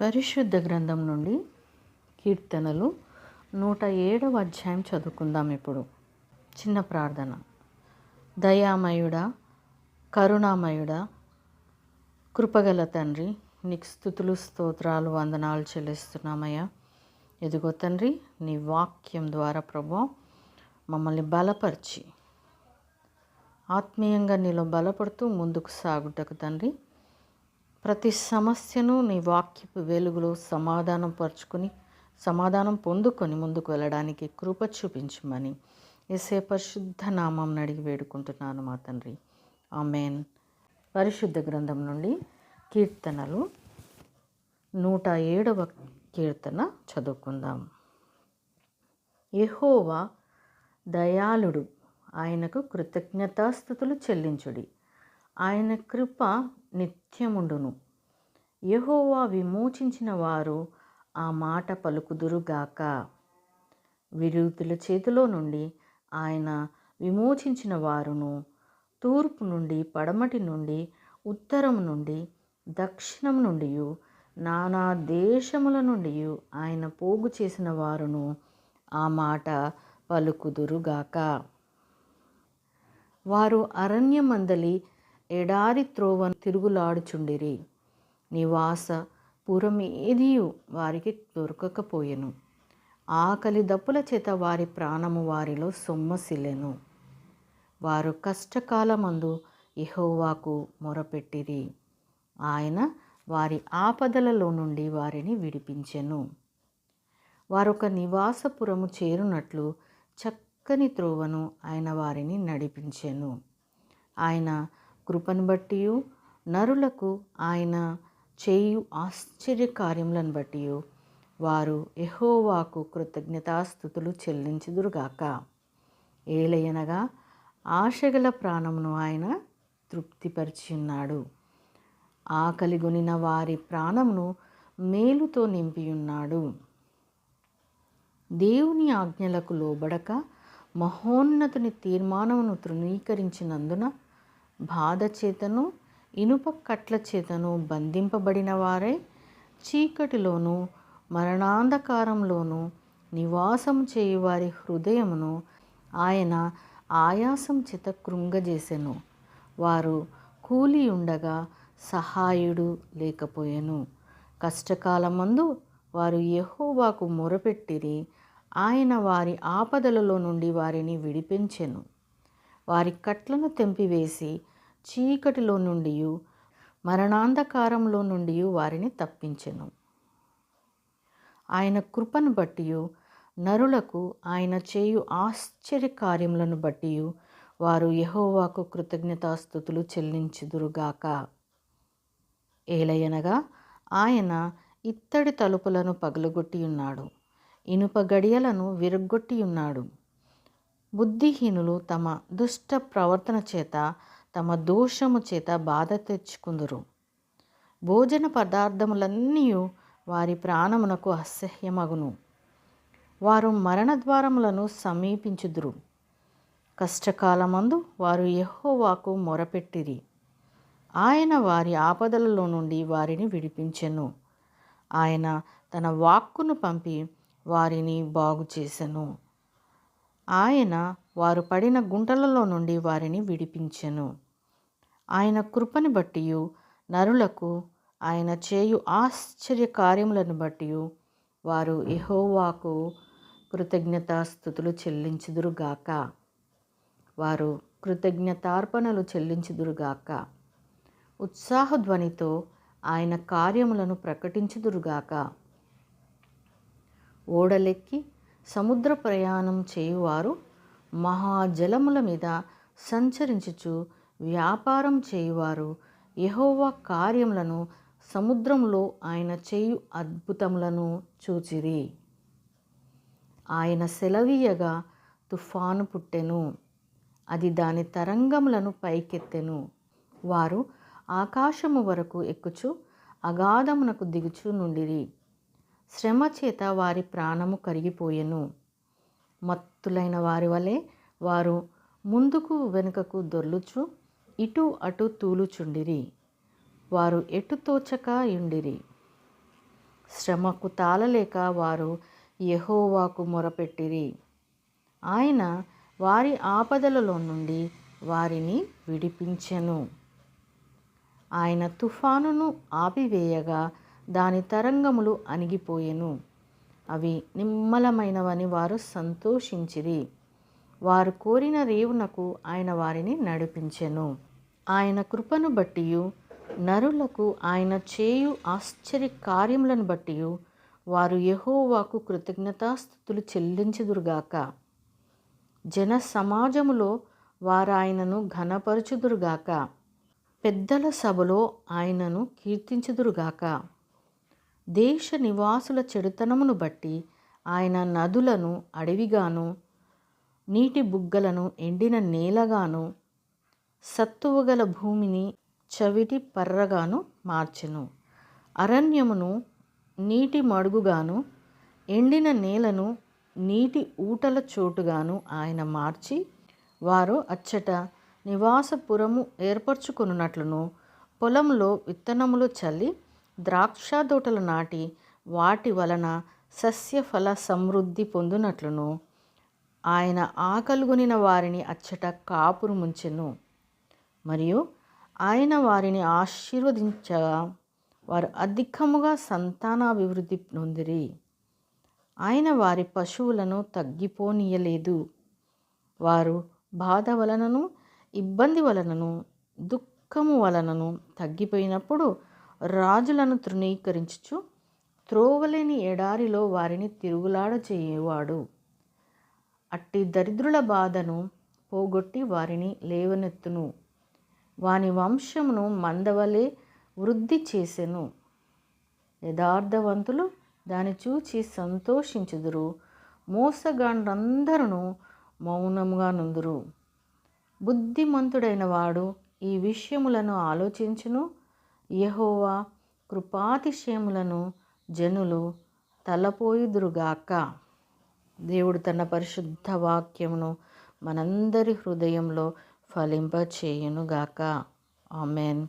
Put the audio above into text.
పరిశుద్ధ గ్రంథం నుండి కీర్తనలు నూట ఏడవ అధ్యాయం చదువుకుందాం ఇప్పుడు. చిన్న ప్రార్థన. దయామయుడా కరుణామయుడా కృపగల తండ్రి నీకు స్థుతులు స్తోత్రాలు వందనాలు చెల్లిస్తున్నామయ్యా. ఎదుగో తండ్రి నీ వాక్యం ద్వారా ప్రభు మమ్మల్ని బలపరిచి ఆత్మీయంగా నీలో బలపడుతూ ముందుకు సాగుటకు తండ్రి ప్రతి సమస్యను నీ వాక్యపు వెలుగులో సమాధానం పరుచుకొని సమాధానం పొందుకొని ముందుకు వెళ్ళడానికి కృప చూపించమని ఎసే పరిశుద్ధ నామం అడిగి వేడుకుంటున్నాను మా తండ్రి. ఆమెన్. పరిశుద్ధ గ్రంథం నుండి కీర్తనలు నూట ఏడవ కీర్తన చదువుకుందాం. ఎహోవా దయాళుడు ఆయనకు కృతజ్ఞతాస్థుతులు చెల్లించుడి. ఆయన కృప నిత్యముండును. యహోవా విమోచించిన వారు ఆ మాట పలుకుదురుగాక. విరుద్ధుల చేతిలో నుండి ఆయన విమోచించిన వారును తూర్పు నుండి పడమటి నుండి ఉత్తరం నుండి దక్షిణం నుండి నానా దేశముల నుండి ఆయన పోగు చేసిన వారును ఆ మాట పలుకుదురుగాక. వారు అరణ్యమందలి ఎడారి త్రోవను తిరుగులాడుచుండిరి. నివాస పురమేదియు వారికి దొరకకపోయెను. ఆకలి దప్పుల చేత వారి ప్రాణము వారిలో సొమ్మసిల్లెను. వారు కష్టకాలమందు ఇహోవాకు మొరపెట్టిరి. ఆయన వారి ఆపదలలో నుండి వారిని విడిపించెను. వారొక నివాసపురము చేరునట్లు చక్కని త్రోవను ఆయన వారిని నడిపించెను. ఆయన కృపను బట్టి నరులకు ఆయన చేయు ఆశ్చర్య కార్యములను బట్టి వారు ఎహోవాకు కృతజ్ఞతాస్థుతులు చెల్లించుదురుగాక. ఏలయనగా ఆశగల ప్రాణమును ఆయన తృప్తిపరిచి ఉన్నాడు ఆకలిగొనిన వారి ప్రాణమును మేలుతో నింపియున్నాడు. దేవుని ఆజ్ఞలకు లోబడక మహోన్నతుని తీర్మానమును తృణీకరించినందున బాధ చేతను ఇనుప కట్ల చేతను బంధింపబడిన వారే చీకటిలోను మరణాంధకారంలోను నివాసం చేయువారి హృదయమును ఆయన ఆయాసం చేత కృంగజేసెను. వారు కూలి ఉండగా సహాయుడు లేకపోయెను. కష్టకాలమందు వారు యెహోవాకు మొరపెట్టిరి ఆయన వారి ఆపదలలో నుండి వారిని విడిపించెను. వారి కట్లను తెంపివేసి చీకటిలో నుండి మరణాంధకారంలో నుండి వారిని తప్పించెను. ఆయన కృపను బట్టి నరులకు ఆయన చేయు ఆశ్చర్య కార్యములను బట్టి వారు యహోవాకు కృతజ్ఞతాస్థుతులు చెల్లించుదురుగాక. ఏలయనగా ఆయన ఇత్తడి తలుపులను పగలగొట్టి ఉన్నాడు ఇనుప గడియలను విరగ్గొట్టి ఉన్నాడు బుద్ధిహీనులు తమ దుష్ట ప్రవర్తన చేత తమ దోషము చేత బాధ తెచ్చుకుందురు. భోజన పదార్థములన్నీ వారి ప్రాణమునకు అసహ్యమగును. వారు మరణద్వారములను సమీపించుదురు. కష్టకాలమందు వారు యహోవాకు మొరపెట్టిరి. ఆయన వారి ఆపదలలో నుండి వారిని విడిపించెను. ఆయన తన వాక్కును పంపి వారిని బాగు చేసెను ఆయన వారు పడిన గుంటలలో నుండి వారిని విడిపించెను. ఆయన కృపని బట్టి నరులకు ఆయన చేయు ఆశ్చర్య కార్యములను బట్టి వారు ఎహోవాకు కృతజ్ఞతాస్థుతులు చెల్లించుదురుగాక వారు కృతజ్ఞతార్పణలు చెల్లించుదురుగాక ఉత్సాహధ్వనితో ఆయన కార్యములను ప్రకటించుదురుగాక ఓడలెక్కి సముద్ర ప్రయాణం చేయువారు మహాజలముల మీద సంచరించుచు వ్యాపారం చేయువారు. యహోవా కార్యములను సముద్రంలో ఆయన చేయు అద్భుతములను చూచిరి. ఆయన సెలవీయగా తుఫాను పుట్టెను. అది దాని తరంగములను పైకెత్తెను. వారు ఆకాశము వరకు ఎక్కుచు అగాధమునకు దిగుచు నుండిరి. శ్రమ చేత వారి ప్రాణము కరిగిపోయెను. మత్తులైన వారి వలె వారు ముందుకు వెనుకకు దొర్లుచు ఇటు అటు తూలుచుండిరి. వారు ఎటు తోచక శ్రమకు తాళలేక వారు యెహోవాకు మొరపెట్టిరి. ఆయన వారి ఆపదలలో నుండి వారిని విడిపించెను. ఆయన తుఫానును ఆపివేయగా దాని తరంగములు అణిగిపోయెను. అవి నిమ్మలమైనవని వారు సంతోషించిరి. వారు కోరిన రేవునకు ఆయన వారిని నడిపించెను. ఆయన కృపను బట్టి నరులకు ఆయన చేయు ఆశ్చర్య కార్యములను బట్టి వారు యహోవాకు కృతజ్ఞతాస్థుతులు చెల్లించుదురుగాక. జన సమాజములో వారు ఆయనను ఘనపరచుదురుగాక. పెద్దల సభలో ఆయనను కీర్తించుదురుగాక. దేశ నివాసుల చెడుతనమును బట్టి ఆయన నదులను అడవిగాను నీటి బుగ్గలను ఎండిన నేలగాను సత్తువగల భూమిని చవిటి పర్రగాను మార్చెను. అరణ్యమును నీటి మడుగుగాను ఎండిన నేలను నీటి ఊటల చోటుగాను ఆయన మార్చి వారు అచ్చట నివాసపురము ఏర్పరచుకొనున్నట్లును పొలంలో విత్తనములు చల్లి ద్రాక్ష తోటలు నాటి వాటి వలన సస్యఫల సమృద్ధి పొందునట్లును. ఆయన ఆకలుగునిన వారిని అచ్చట కాపురు ముంచెను. మరియు ఆయన వారిని ఆశీర్వదించగా వారు అధికముగా సంతానాభివృద్ధి నొందిరి. ఆయన వారి పశువులను తగ్గిపోనీయలేదు. వారు బాధ వలనను ఇబ్బంది వలనను దుఃఖము వలనను తగ్గిపోయినప్పుడు రాజులను తృణీకరించుచు త్రోవలేని ఎడారిలో వారిని తిరుగులాడ చేయవాడు. అట్టి దరిద్రుల బాధను పోగొట్టి వారిని లేవనెత్తును. వాని వంశమును మందవలే వృద్ధి చేసెను. యథార్థవంతులు దాన్ని చూచి సంతోషించుదురు. మోసగాండ్రందరూ మౌనముగా నుందురు. బుద్ధిమంతుడైన వాడు ఈ విషయములను ఆలోచించును. యహోవా కృపాతిశయములను జనులు తలపోయిదురుగాక. దేవుడు తన పరిశుద్ధ వాక్యమును మనందరి హృదయంలో ఫలింపచేయునుగాక. ఆమెన్.